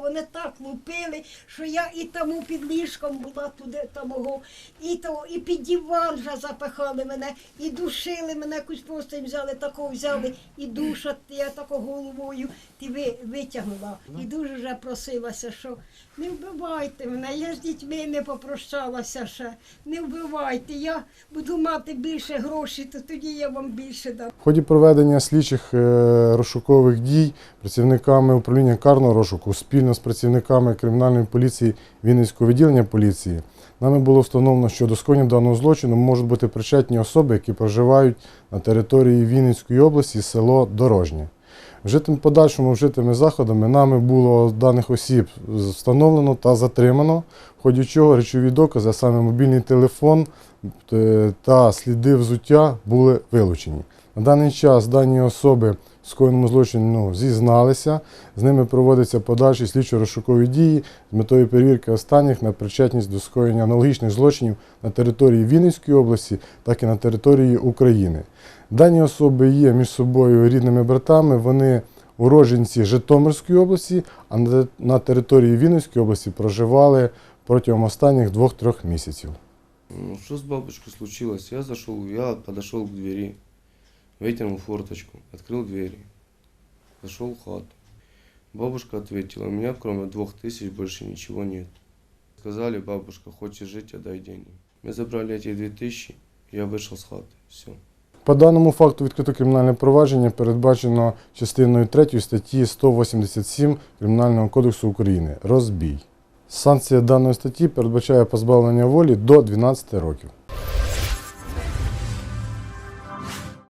вони так лупили, що я і тому під ліжком була туди тамого, і то, і під диван вже запихали мене, і душили мене, якусь просто взяли, такого взяли, і душа, я тако головою ти ви, витягнула. І дуже вже просилася, що не вбивайте мене, я з дітьми не попрощалася ще. Не вбивайте, я буду мати більше грошей, то тоді я вам більше дам. В ході проведення слідчих е, розшукових дій працівниками управління карного розшуку спільно з працівниками кримінальної поліції Вінницького відділення поліції нами було встановлено, що до скоєння даного злочину можуть бути причетні особи, які проживають на території Вінницької області, село Дорожнє. Вжитим подальшому вжитими заходами нами було даних осіб встановлено та затримано, в ході чого речові докази, а саме мобільний телефон е, та сліди взуття були вилучені. На даний час дані особи скоєному злочині ну, зізналися, з ними проводяться подальші слідчо-розшукові дії з метою перевірки останніх на причетність до скоєння аналогічних злочинів на території Вінницької області, так і на території України. Дані особи є між собою рідними братами. Вони уродженці Житомирської області, а на- території Вінницької області проживали протягом останніх двох-трьох місяців. Ну, что с бабушкой случилось? Я зашел, я подошел к двери, вытянул форточку, открыл двери, зашел в хату. Бабушка ответила, у меня кроме двух тысяч больше ничего нет. Сказали, бабушка, хочешь жить, отдай деньги. Мы забрали эти две тысячи, я вышел с хаты, все. По даному факту відкрито кримінальне провадження передбачено частиною 3 статті 187 Кримінального кодексу України розбій. Санкція даної статті передбачає позбавлення волі до 12 років.